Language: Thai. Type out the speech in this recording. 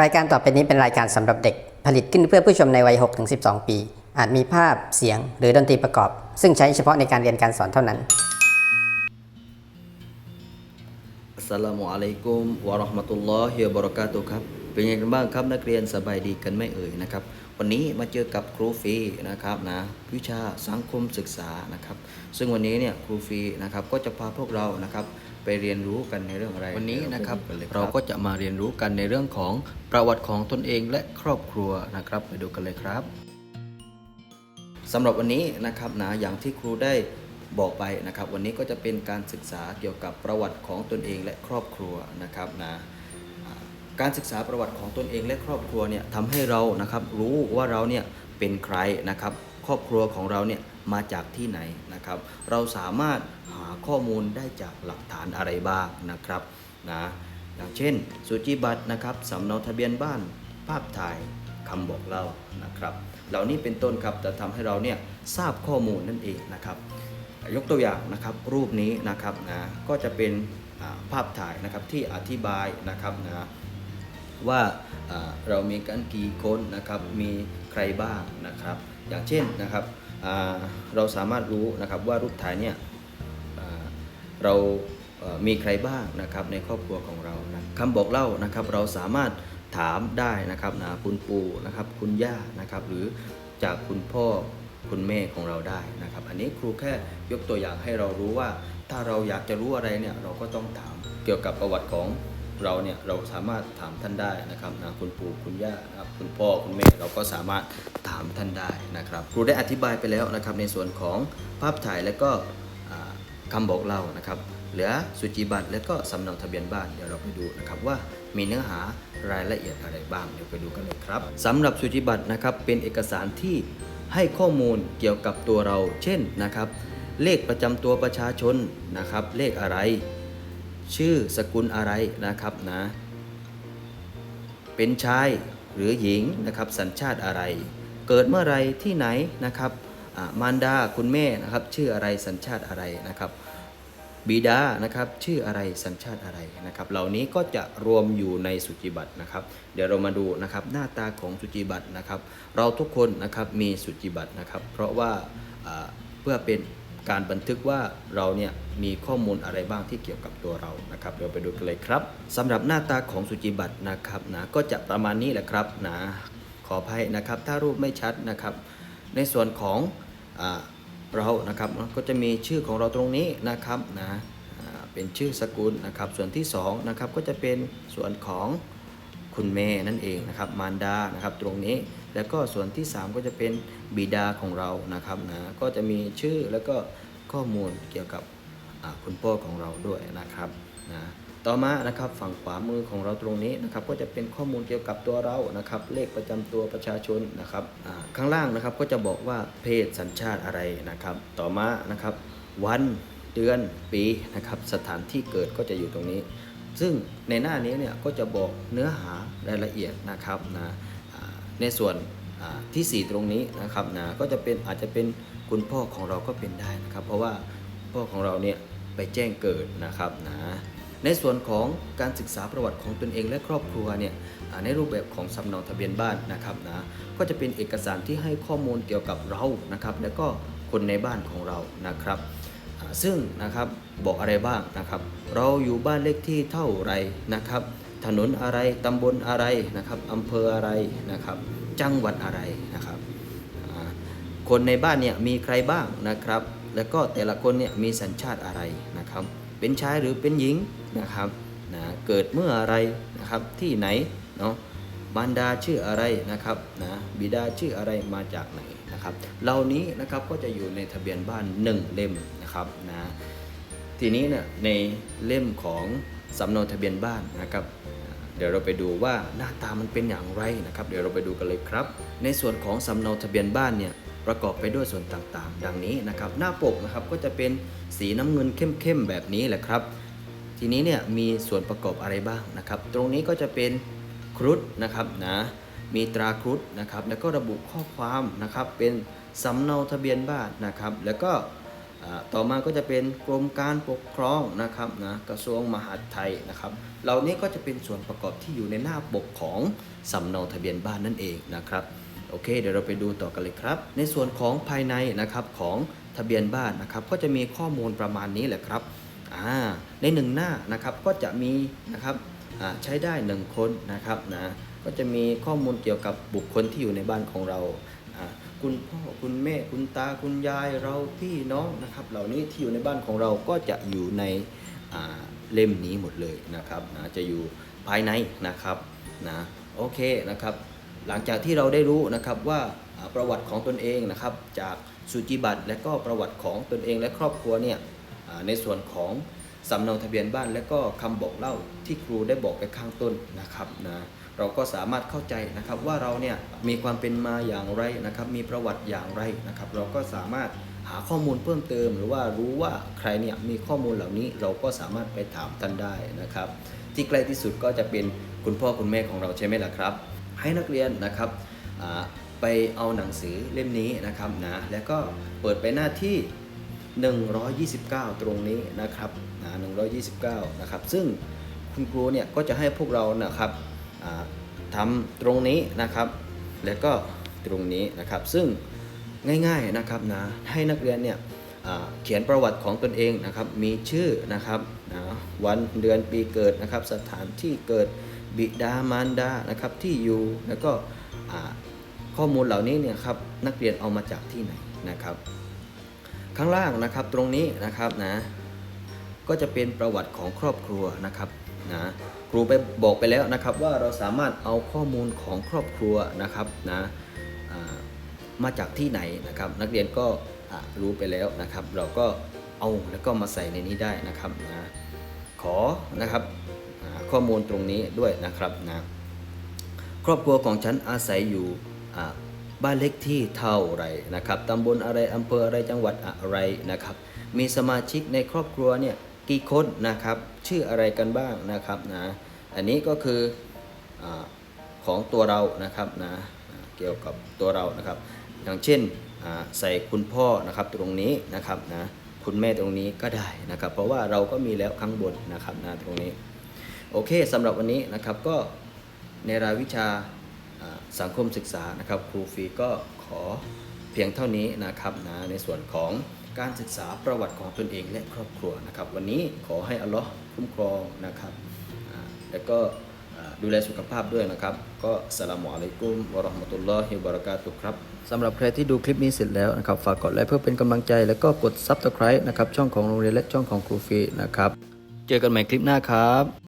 รายการต่อไปนี้เป็นรายการสำหรับเด็ก ผลิตขึ้นเพื่อผู้ชมในวัย 6-12 ปี อาจมีภาพเสียงหรือดนตรีประกอบ ซึ่งใช้เฉพาะในการเรียนการสอนเท่านั้น อัสสลามุอะลัยกุมวะเราะห์มะตุลลอฮิวะบะเราะกาตุฮ์ครับ เป็นยังไงกันบ้างครับนักเรียนสบายดีกันไหม่เอ่ยนะครับ วันนี้มาเจอกับครูฟีนะครับนะวิชาสังคมศึกษานะครับ ซึ่งวันนี้เนี่ยครูฟีนะครับก็จะพาพวกเรานะครับไปเรียนรู้กันในเรื่องอะไร วันนี้นะครับเราก็จะมาเรียนรู้กันในเรื่องของประวัติของตนเองและครอบครัวนะครับ ไปดูกันเลยครับสำหรับวันนี้นะครับนะอย่างที่ครูได้บอกไปนะครับ วันนี้ก็จะเป็นการศึกษาเกี่ยวกับประวัติของตนเองและครอบครัวนะครับนะอ่า การศึกษาประวัติของตนเองและครอบครัวเนี่ยทำให้เรานะครับรู้ว่าเราเนี่ยเป็นใครนะครับครอบครัวของเราเนี่ยมาจากที่ไหนนะครับ เราสามารถหาข้อมูลได้จากหลักฐานอะไรบ้างนะครับนะอย่างเช่นสุจิบัตรนะครับสำเนาทะเบียนบ้าน ภาพถ่ายคำบอกเล่านะครับเหล่านี้เป็นต้นครับจะทำให้เราเนี่ยทราบข้อมูลนั่นเองนะครับ ยกตัวอย่างนะครับรูปนี้นะครับนะก็จะเป็นภาพถ่ายนะครับที่อธิบายนะครับนะ ว่าเรามีกันกี่คนนะครับมีใครบ้างนะครับ อย่างเช่นนะครับเราสามารถรู้นะครับว่ารูปถ่ายเนี่ยเรามีใครบ้างนะครับในครอบครัวของเรานะคำบอกเล่านะครับเราสามารถถามได้นะครับนะคุณปู่นะครับคุณย่านะครับหรือจากคุณพ่อคุณแม่ของเราได้นะครับ อันนี้ครูแค่ยกตัวอย่างให้เรารู้ว่า ถ้าเราอยากจะรู้อะไรเนี่ยเราก็ต้องถามเกี่ยวกับประวัติของ เราเนี่ยเราสามารถถามท่านได้นะครับนะคุณปู่คุณย่านะครับคุณพ่อคุณแม่เราก็สามารถถามท่านได้นะครับครูได้อธิบายไปแล้วนะครับในส่วนของภาพถ่ายและก็อ่าคำบอกเล่านะครับเหลือสุจิบัตรและก็สำเนาทะเบียนบ้านเดี๋ยวเราไปดูนะครับว่ามีเนื้อหารายละเอียดอะไรบ้างเดี๋ยวไปดูกันเลยครับสำหรับสุจิบัตรนะครับเป็นเอกสารที่ให้ข้อมูลเกี่ยวกับตัวเรา เช่นนะครับ เลขประจำตัวประชาชนนะครับ เลขอะไร ชื่อสกุลอะไรนะครับนะ เป็นชายหรือหญิงนะครับ สัญชาติอะไร เกิดเมื่อไรที่ไหนนะครับมารดาคุณแม่นะครับชื่ออะไรสัญชาติอะไรนะครับ บิดานะครับชื่ออะไรสัญชาติอะไรนะครับ เหล่านี้ก็จะรวมอยู่ในสุจิบัตรนะครับ เดี๋ยวเรามาดูนะครับหน้าตาของสุจิบัตรนะครับ เราทุกคนนะครับมีสุจิบัตรนะครับ เพราะว่าเพื่อเป็น การบันทึกว่าเราเนี่ยมีข้อมูลอะไรบ้างที่เกี่ยวกับตัวเรานะครับเดี๋ยวไปดูกันเลยครับสำหรับหน้าตาของสุจิบัตรนะครับนะก็จะประมาณนี้แหละครับนะขออภัยนะครับ ถ้ารูปไม่ชัดนะครับ ในส่วนของอเรานะครับก็จะมีชื่อของเราตรงนี้นะครับนะเป็นชื่อสกุลนะครับ ส่วนที่2นะครับก็จะเป็นส่วนของคุณแม่นั่นเองนะครับมารดานะครับตรงนี้ แล้วก็ส่วนที่ 3 ก็จะเป็นบิดาของเรานะครับนะก็จะมีชื่อแล้วก็ข้อมูลเกี่ยวกับคุณพ่อของเราด้วยนะครับนะต่อมานะครับฝั่งขวามือของเราตรงนี้นะครับก็จะเป็นข้อมูลเกี่ยวกับตัวเรานะครับเลขประจำตัวประชาชนนะครับข้างล่างนะครับก็จะบอกว่าเพศสัญชาติอะไรนะครับ ต่อมานะครับวันเดือนปีนะครับสถานที่เกิดก็จะอยู่ตรงนี้ ซึ่งในหน้านี้เนี่ยก็จะบอกเนื้อหารายละเอียดนะครับนะ ในส่วนทีสี่ 4 ตรงนี้นะครับนะก็จะเป็นอาจจะเป็นคุณพ่อของเราก็เป็นได้นะครับ เพราะว่าพ่อของเราเนี่ยไปแจ้งเกิดนะครับนะในส่วนของการศึกษาประวัติของตนเองและครอบครัวเนี่ยในรูปแบบของสำเนาทะเบียนบ้านนะครับนะก็จะเป็นเอกสารที่ให้ข้อมูลเกี่ยวกับเรานะครับ และก็คนในบ้านของเรานะครับ ซึ่งนะครับบอกอะไรบ้างนะครับ เราอยู่บ้านเลขที่เท่าไรนะครับ ถนนอะไรตำบลอะไรนะครับอำเภออะไรนะครับ จังหวัดอะไรนะครับ คนในบ้านเนี่ยมีใครบ้างนะครับ แล้วก็แต่ละคนเนี่ยมีสัญชาติอะไรนะครับ เป็นชายหรือเป็นหญิงนะครับนะเกิดเมื่ออะไรนะครับที่ไหนเนาะมารดาชื่ออะไรนะครับนะบิดาชื่ออะไรมาจากไหนนะครับเหล่านี้นะครับก็จะอยู่ในทะเบียนบ้าน 1 เล่มนะครับนะทีนี้เนี่ยในเล่มของ สำเนาทะเบียนบ้านนะครับเดี๋ยวเราไปดูว่าหน้าตามันเป็นอย่างไรนะครับ เดี๋ยวเราไปดูกันเลยครับ ในส่วนของสำเนาทะเบียนบ้านเนี่ยประกอบไปด้วยส่วนต่างๆ ดังนี้นะครับ หน้าปกนะครับก็จะเป็นสีน้ำเงินเข้มๆแบบนี้แหละครับ ทีนี้เนี่ยมีส่วนประกอบอะไรบ้างนะครับ ตรงนี้ก็จะเป็นครุฑนะครับนะมีตราครุฑนะครับ แล้วก็ระบุข้อความนะครับเป็นสำเนาทะเบียนบ้านนะครับ แล้วก็ ต่อมาก็จะเป็นกรมการปกครองนะครับนะกระทรวงมหาดไทยนะครับ เหล่านี้ก็จะเป็นส่วนประกอบที่อยู่ในหน้าปกของสำเนาทะเบียนบ้านนั่นเองนะครับโอเค เดี๋ยวเราไปดูต่อกันเลยครับ ในส่วนของภายในนะครับของทะเบียนบ้านนะครับก็จะมีข้อมูลประมาณนี้แหละครับในหนึ่งหน้านะครับก็จะมีนะครับใช้ได้หนึ่งคนนะครับนะก็จะมีข้อมูลเกี่ยวกับบุคคลที่อยู่ในบ้านของเรา คุณพ่อคุณแม่คุณตาคุณยายเราพี่น้องนะครับ เหล่านี้ที่อยู่ในบ้านของเราก็จะอยู่ในเล่มนี้หมดเลยนะครับนะจะอยู่ภายในนะครับนะโอเคนะครับ หลังจากที่เราได้รู้นะครับว่าประวัติของตนเองนะครับจากสุจิบัตรและก็ประวัติของตนเองและครอบครัวเนี่ยในส่วนของสำเนาทะเบียนบ้านและก็คำบอกเล่าที่ครูได้บอกไปข้างต้นนะครับนะ เราก็สามารถเข้าใจนะครับว่าเราเนี่ยมีความเป็นมาอย่างไรนะครับ มีประวัติอย่างไรนะครับ เราก็สามารถหาข้อมูลเพิ่มเติม หรือว่ารู้ว่าใครเนี่ยมีข้อมูลเหล่านี้เราก็สามารถไปถามท่านได้นะครับ ที่ใกล้ที่สุดก็จะเป็นคุณพ่อคุณแม่ของเราใช่ไหมล่ะครับ ให้นักเรียนนะครับไปเอาหนังสือเล่มนี้นะครับนะแล้วก็เปิดไปหน้าที่ 129 ตรงนี้นะครับนะ129 นะครับ ซึ่งคุณครูเนี่ยก็จะให้พวกเรานะครับ ทำตรงนี้นะครับ แล้วก็ตรงนี้นะครับ ซึ่งง่ายๆนะครับนะให้นักเรียนเนี่ยเขียนประวัติของตนเองนะครับ มีชื่อนะครับนะวันเดือนปีเกิดนะครับ สถานที่เกิดบิดามารดานะครับที่อยู่แล้วก็ข้อมูลเหล่านี้เนี่ยครับนักเรียนเอามาจากที่ไหนนะครับ ข้างล่างนะครับตรงนี้นะครับนะก็จะเป็นประวัติของครอบครัวนะครับ นะครูไปบอกไปแล้วนะครับว่าเราสามารถเอาข้อมูลของครอบครัวนะครับนะมาจากที่ไหนนะครับ นักเรียนก็รู้ไปแล้วนะครับ เราก็เอาแล้วก็มาใส่ในนี้ได้นะครับนะขอนะครับข้อมูลตรงนี้ด้วยนะครับนะครอบครัวของฉันอาศัยอยู่บ้านเล็กที่เท่าไรนะครับตำบลอะไรอำเภออะไรจังหวัดอะไรนะครับ มีสมาชิกในครอบครัวเนี่ย กี่คนนะครับ ชื่ออะไรกันบ้างนะครับนะอันนี้ก็คืออของตัวเรานะครับนะเกี่ยวกับตัวเรานะครับ อย่างเช่นใส่คุณพ่อนะครับตรงนี้นะครับนะคุณแม่ตรงนี้ก็ได้นะครับ เพราะว่าเราก็มีแล้วข้างบนนะครับนะตรงนี้ โอเคสำหรับวันนี้นะครับก็ในรายวิชาสังคมศึกษานะครับ ครูฟีก็ขอเพียงเท่านี้นะครับนะในส่วนของ การศึกษาประวัติของตนเองและครอบครัวนะครับ วันนี้ขอให้อัลลอฮ์คุ้มครองนะครับแล้วก็ดูแลสุขภาพด้วยนะครับ ก็สลามอะลัยกุมวะราะห์มะตุลลอฮิวะบะเราะกาตุครับสำหรับใครที่ดูคลิปนี้เสร็จแล้วนะครับ ฝากกดไลค์เพื่อเป็นกำลังใจ แล้วก็กด Subscribe นะครับ ช่องของโรงเรียนและช่องของครูฟีนะครับ เจอกันใหม่คลิปหน้าครับ